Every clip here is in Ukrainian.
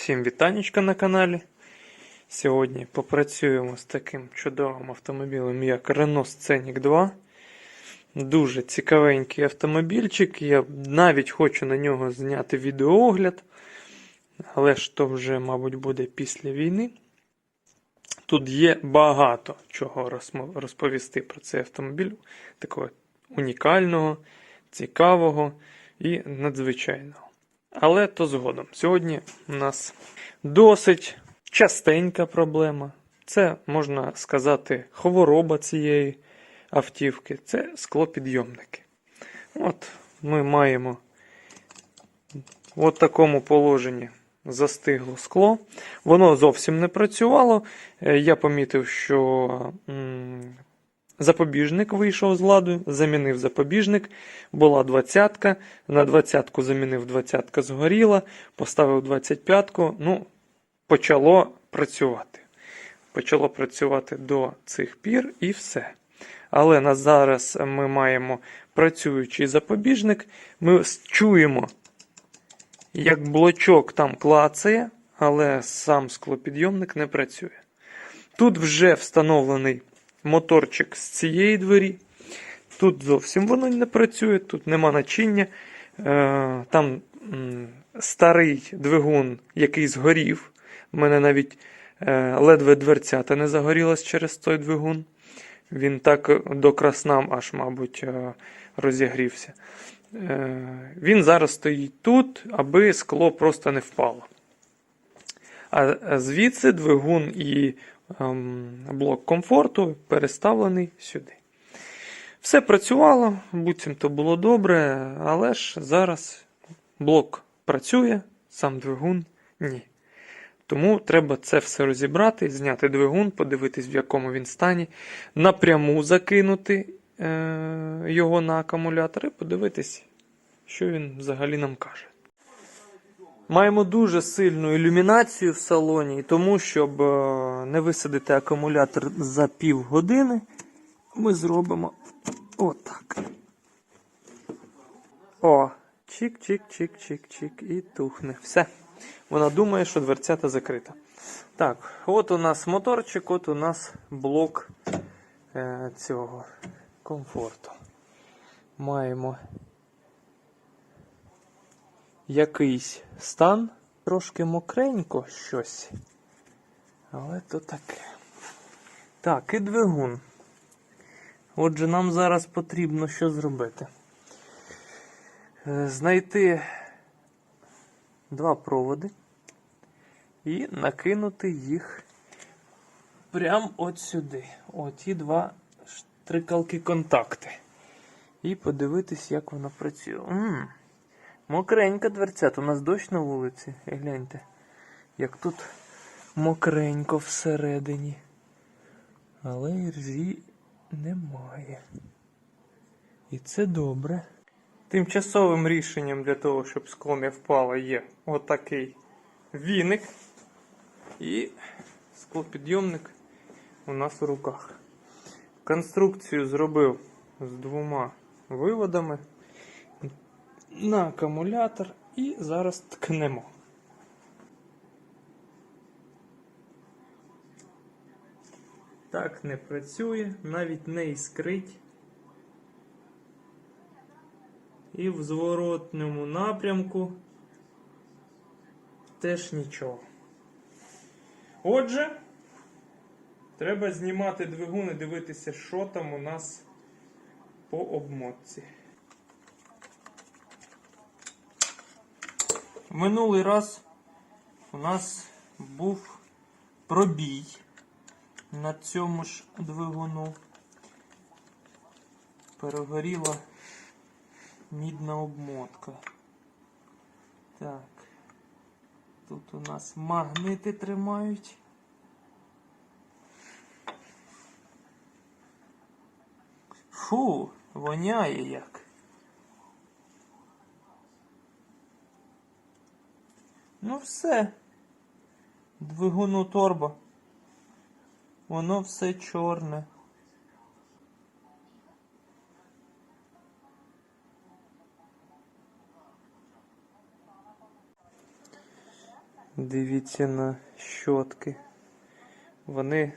Всім вітанечка на каналі. Сьогодні попрацюємо з таким чудовим автомобілем, як Renault Scenic 2. Дуже цікавенький автомобільчик. Я навіть хочу на нього зняти відеоогляд, але ж то вже, мабуть, буде після війни. Тут є багато чого розповісти про цей автомобіль, такого унікального, цікавого і надзвичайного. Але то згодом. Сьогодні у нас досить частенька проблема. Це, можна сказати, хвороба цієї автівки. Це склопідйомники. От ми маємо в такому положенні застигло скло. Воно зовсім не працювало. Е, Я помітив, що запобіжник вийшов з ладу, замінив запобіжник. Була двадцятка. На двадцятку замінив двадцятка згоріла, поставив 25-ку. Ну, почало працювати. Почало працювати до цих пір і все. Але на зараз ми маємо працюючий запобіжник. Ми чуємо, як блочок там клацає, але сам склопідйомник не працює. Тут вже встановлений моторчик з цієї двері. Тут зовсім воно не працює, тут нема начиння. Е, Там старий двигун, який згорів. У мене навіть е, ледве дверцята не загорілась через той двигун. Він так до краснам аж, мабуть, е, розігрівся. Він зараз стоїть тут, аби скло просто не впало. А звідси двигун і блок комфорту переставлений сюди. Все працювало, буцімто було добре, але ж зараз блок працює, сам двигун ні. Тому треба це все розібрати, зняти двигун, подивитись, в якому він стані, напряму закинути е- його на акумулятор і подивитись, що він взагалі нам каже. Маємо дуже сильну ілюмінацію в салоні, і тому, щоб е, не висадити акумулятор за півгодини, ми зробимо отак. О, чик-чик-чик-чик-чик і тухне. Все. Вона думає, що дверцята закрита. Так, от у нас моторчик, от у нас блок е, цього комфорту. Маємо якийсь стан, трошки мокренько щось. Але то таке. Так, і двигун. Отже, нам зараз потрібно що зробити? Е, Знайти два проводи і накинути їх прямо от сюди. Оті два штрикалки контакти. І подивитись, як воно працює. Мокренька дверцят. У нас дощ на вулиці. І гляньте, як тут мокренько всередині. Але іржі немає. І це добре. Тимчасовим рішенням для того, щоб скло не впало, є отакий віник. І склопідйомник у нас у руках. Конструкцію зробив з двома виводами на акумулятор і зараз ткнемо. Так не працює, навіть не іскрить. І в зворотному напрямку теж нічого. Отже, треба знімати двигун і дивитися, що там у нас по обмотці. Минулий раз у нас був пробій на цьому ж двигуну. Перегоріла мідна обмотка. Так. Тут у нас магнити тримають. Фу, воняє як. Ну все. Двигуну торбо. Воно все чорне. Дивіться на щотки. Вони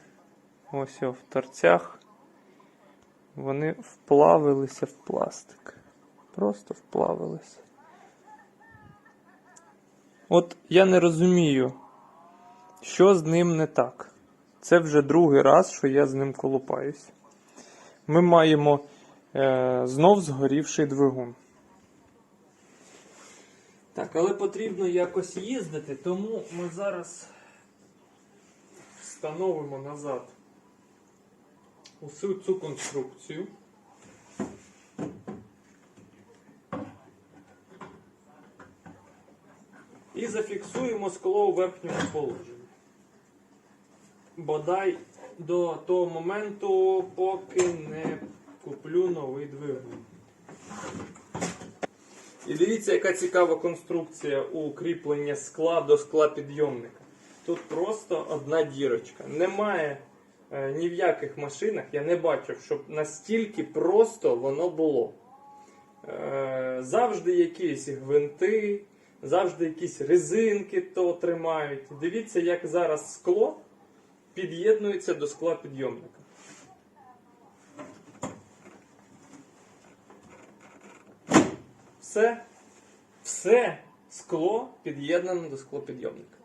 ось в торцях. Вони вплавилися в пластик. Просто вплавилися. От я не розумію, що з ним не так. Це вже другий раз, що я з ним колупаюсь. Ми маємо е, знов згорівший двигун. Так, але потрібно якось їздити, тому ми зараз встановимо назад усю цю конструкцію. І зафіксуємо скло у верхньому положенні. Бодай до того моменту, поки не куплю новий двигун. І дивіться, яка цікава конструкція у кріплення скла до скла підйомника. Тут просто одна дірочка. Немає е, ні в яких машинах, я не бачив, щоб настільки просто воно було. Е, завжди якісь гвинти, завжди якісь резинки то тримають. Дивіться, як зараз скло під'єднується до скла підйомника. Все, все скло під'єднано до склопідйомника.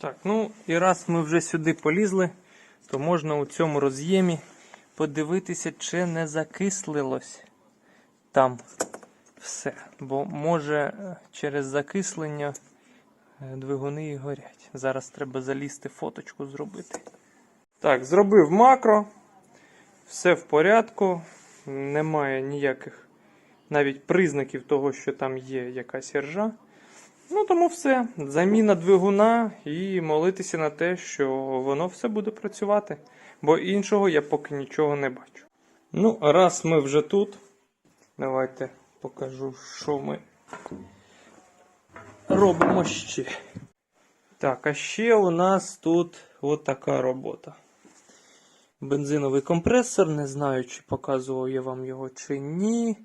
Так, ну і раз ми вже сюди полізли, то можна у цьому роз'ємі подивитися, чи не закислилось там все. Бо може через закислення е, двигуни і горять. Зараз треба залізти фоточку зробити. Так, зробив макро. Все в порядку. Немає ніяких навіть признаків того, що там є якась іржа. Ну, тому все. Заміна двигуна і молитися на те, що воно все буде працювати. Бо іншого я поки нічого не бачу. Ну, раз ми вже тут, давайте покажу, що ми робимо ще. Так, а ще у нас тут от робота. Бензиновий компресор, не знаю, чи показував я вам його чи ні.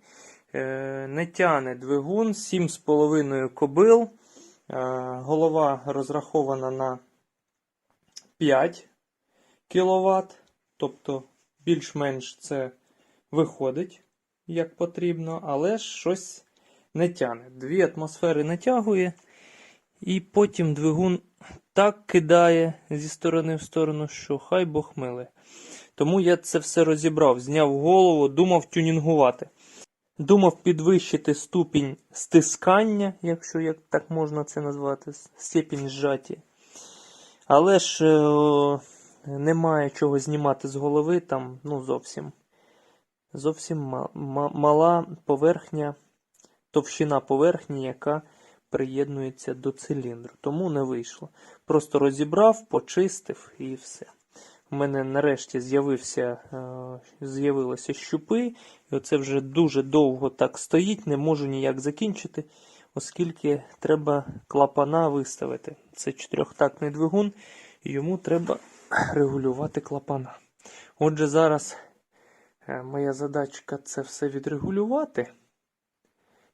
Е, не тяне двигун 7,5 кобил. Е, голова розрахована на 5 кВт. Тобто більш-менш це виходить як потрібно, але щось не тяне. Дві атмосфери натягує, і потім двигун так кидає зі сторони в сторону, що хай Бог миле. Тому я це все розібрав, зняв голову, думав тюнінгувати. Думав підвищити ступінь стискання, якщо як так можна це назвати, степінь зжаті. Але ж е, немає чого знімати з голови, там ну зовсім зовсім ма- ма- мала поверхня, товщина поверхні, яка приєднується до циліндру. Тому не вийшло. Просто розібрав, почистив і все. У мене нарешті з'явився, е, з'явилися щупи, і оце вже дуже довго так стоїть, не можу ніяк закінчити, оскільки треба клапана виставити. Це чотирьохтактний двигун, і йому треба регулювати клапана. Отже, зараз моя задачка це все відрегулювати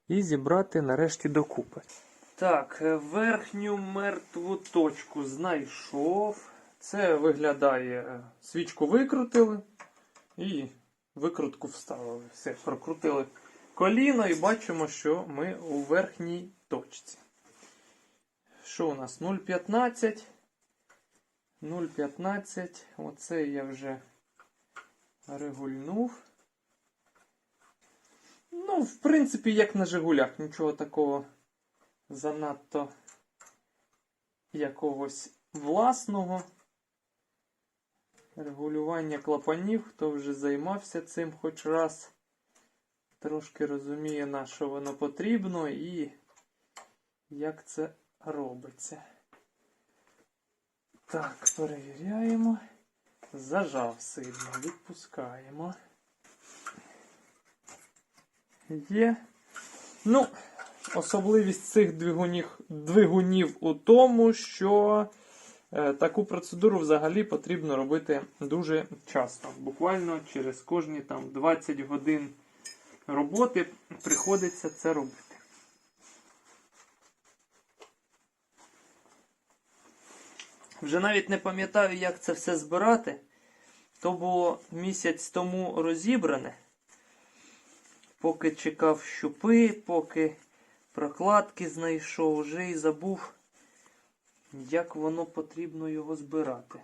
і зібрати нарешті докупи. Так, е, верхню мертву точку знайшов. Це виглядає, е, свічку викрутили і викрутку вставили. Все, прокрутили коліно і бачимо, що ми у верхній точці. Що у нас? 0,15. 0,15. Оце я вже регульнув. Ну, в принципі, як на Жигулях, нічого такого занадто якогось власного. Регулювання клапанів, хто вже займався цим хоч раз, трошки розуміє, на що воно потрібно і як це робиться. Так, перевіряємо. Зажав сильно, відпускаємо. Є. Ну, особливість цих двигунів, двигунів у тому, що е, таку процедуру взагалі потрібно робити дуже часто. Буквально через кожні там 20 годин роботи приходиться це робити. Вже навіть не пам'ятаю, як це все збирати. То було місяць тому розібране. Поки чекав щупи, поки прокладки знайшов, вже і забув, як воно потрібно його збирати.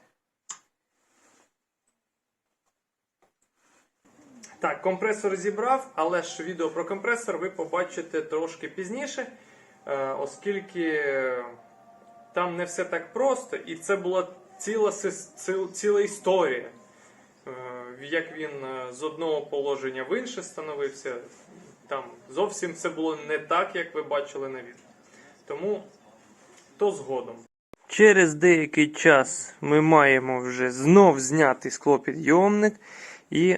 Так, компресор зібрав, але ж відео про компресор ви побачите трошки пізніше, е, оскільки там не все так просто, і це була ціла, ціла історія. Е, Як він е, з одного положення в інше становився, там зовсім все було не так, як ви бачили на відео. Тому то згодом. Через деякий час ми маємо вже знов зняти склопідйомник і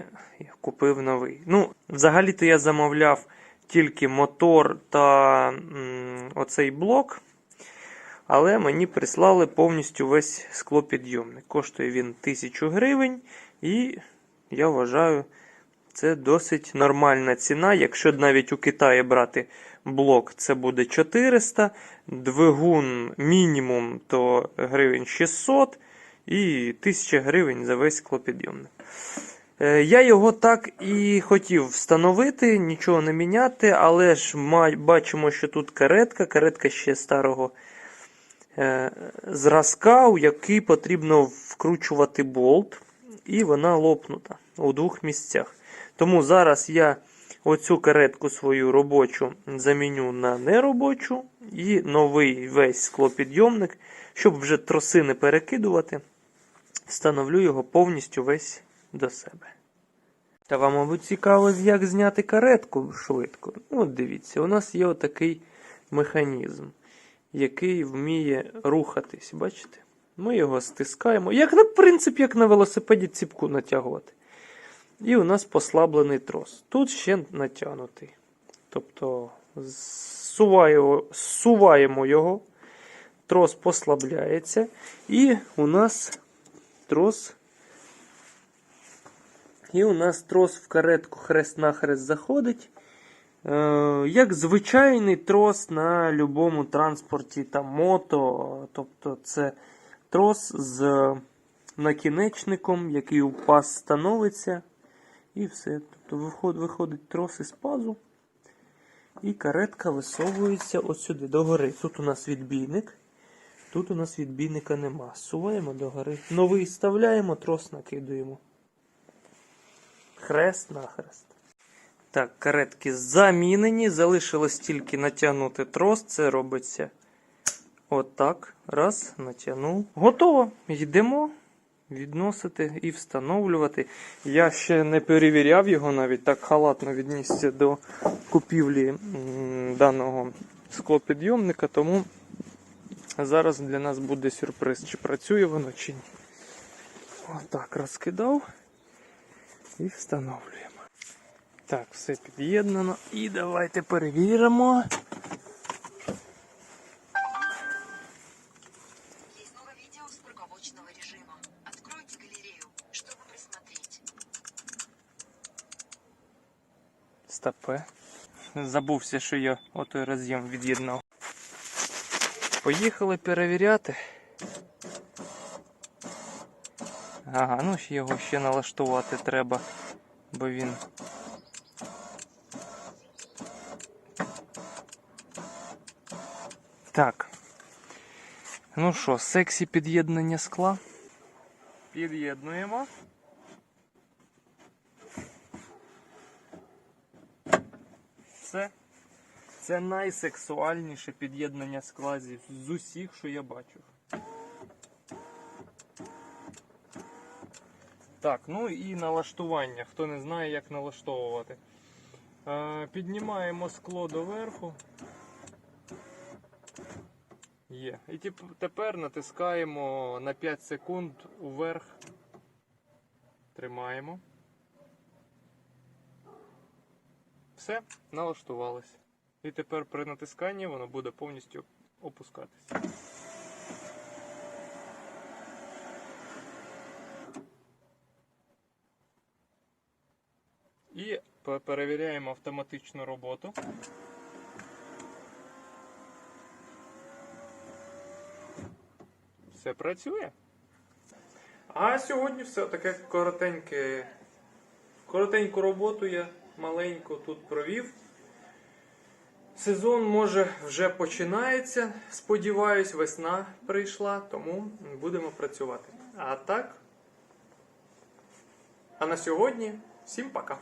купив новий. Ну, взагалі-то я замовляв тільки мотор та м, оцей блок. Але мені прислали повністю весь склопідйомник. Коштує він 1000 гривень, і я вважаю, це досить нормальна ціна. Якщо навіть у Китаї брати блок, це буде 400, двигун мінімум то гривень 600 і 1000 гривень за весь склопідйомник. Е, Я його так і хотів встановити, нічого не міняти, але ж бачимо, що тут каретка, каретка ще старого зразка, у який потрібно вкручувати болт, і вона лопнута у двох місцях. Тому зараз я оцю каретку свою робочу заміню на неробочу і новий весь склопідйомник, щоб вже троси не перекидувати, встановлю його повністю весь до себе. Та вам, мабуть, цікаво, як зняти каретку швидко. Ну, от дивіться, у нас є отакий механізм, який вміє рухатись, бачите? Ми його стискаємо, як на принципі, як на велосипеді ціпку натягувати. І у нас послаблений трос. Тут ще натягнутий. Тобто зсуваємо його, трос послабляється, і у нас трос і у нас трос в каретку хрест-нахрест заходить. Е, як звичайний трос на будь-якому транспорті та мото. Тобто це трос з накінечником, який у паз становиться. І все. Тобто виходить, виходить трос із пазу. І каретка висовується ось сюди, догори. Тут у нас відбійник. Тут у нас відбійника нема. Суваємо догори. Новий вставляємо, трос накидуємо. Хрест на хрест. Так, каретки замінені. Залишилось тільки натягнути трос. Це робиться отак. Раз, натягнув. Готово. Йдемо відносити і встановлювати. Я ще не перевіряв його, навіть так халатно віднісся до купівлі даного склопідйомника, тому зараз для нас буде сюрприз, чи працює воно, чи ні. Отак розкидав і встановлюємо. Так, все під'єднано. І давайте перевіримо. Стопе. Забувся, що я отой роз'єм від'єднав. Поїхали перевіряти. Ага, ну його ще налаштувати треба, бо він. Так. Ну що, сексі під'єднання скла. Під'єднуємо. Це, це найсексуальніше під'єднання скла з усіх, що я бачив. Так, ну і налаштування. Хто не знає, як налаштовувати. Е, піднімаємо скло доверху. Є. І тепер натискаємо на 5 секунд уверх. Тримаємо. Все, налаштувалось. І тепер при натисканні воно буде повністю опускатися. І перевіряємо автоматичну роботу. Все працює? А сьогодні все таке коротеньке. Коротеньку роботу я маленьку тут провів. Сезон може вже починається. Сподіваюсь, весна прийшла, тому будемо працювати. А так. А на сьогодні всім пока.